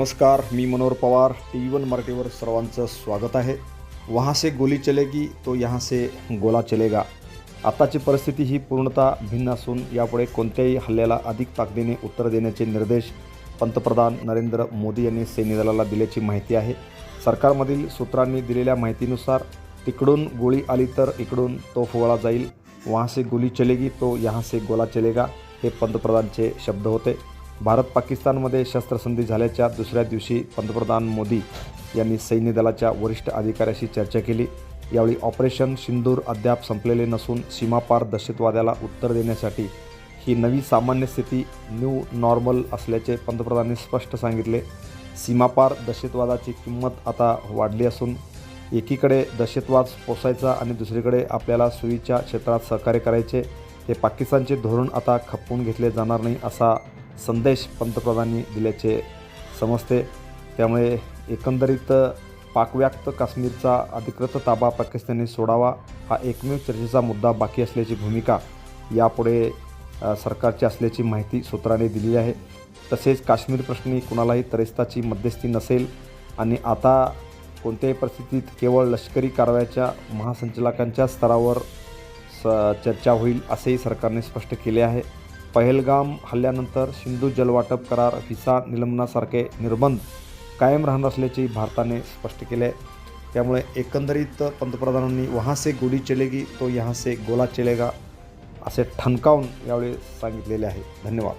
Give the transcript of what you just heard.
नमस्कार मी Manohar Pawar T V one मराठीवर सर्वांचं स्वागत आहे. वहाँ से गोली चलेगी तो यहाँ से गोला चलेगा. आताची परिस्थिती ही पूर्णतः भिन्न असून यापुढे कोणत्याही हल्ल्याला अधिक ताकदीने उत्तर देण्याचे निर्देश पंतप्रधान नरेंद्र मोदी यांनी सैन्य दलाला दिल्याची माहिती आहे. सरकारमधील सूत्रांनी दिलेल्या माहितीनुसार तिकडून गोळी आली तर इकडून तोफ वळा जाईल. वहाँ से गोली चलेगी तो यहाँ से गोला चलेगा हे पंतप्रधानचे शब्द होते. भारत पाकिस्तानमध्ये शस्त्रसंधी झाल्याच्या दुसऱ्या दिवशी पंतप्रधान मोदी यांनी सैन्य दलाच्या वरिष्ठ अधिकाऱ्याशी चर्चा केली. यावेळी ऑपरेशन सिंदूर अद्याप संपलेले नसून सीमापार दहशतवाद्याला उत्तर देण्यासाठी ही नवी सामान्य स्थिती न्यू नॉर्मल असल्याचे पंतप्रधानांनी स्पष्ट सांगितले. सीमापार दहशतवादाची किंमत आता वाढली असून एकीकडे दहशतवाद पोसायचा आणि दुसरीकडे आपल्याला सुईच्या क्षेत्रात सहकार्य करायचे हे पाकिस्तानचे धोरण आता खपवून घेतले जाणार नाही असा संदेश पंतप्रधानांनी दिल्याचे समजते. त्यामुळे एकंदरीत पाकव्याप्त काश्मीरचा अधिकृत ताबा पाकिस्तानने सोडावा हा एकमेव चर्चेचा मुद्दा बाकी असल्याची भूमिका यापुढे सरकारची असल्याची माहिती सूत्राने दिली आहे. तसेच काश्मीर प्रश्नी कुणालाही तरेस्ताची मध्यस्थी नसेल आणि आता कोणत्याही परिस्थितीत केवळ लष्करी कारवायाच्या महासंचालकांच्या स्तरावर स चर्चा होईल असेही सरकारने स्पष्ट केले आहे. पहलगाम हल्ल्यानंतर सिंधू जलवाटप करार व्हिसा निलंबनासारखे निर्बंध कायम राहणार असल्याचे भारताने स्पष्ट केले. आहे त्यामुळे एकंदरीत पंतप्रधानांनी वहाँ से गोडी चलेगी तो यहाँ से गोला चलेगा असे ठणकावून यावेळी सांगितलेले आहे. धन्यवाद.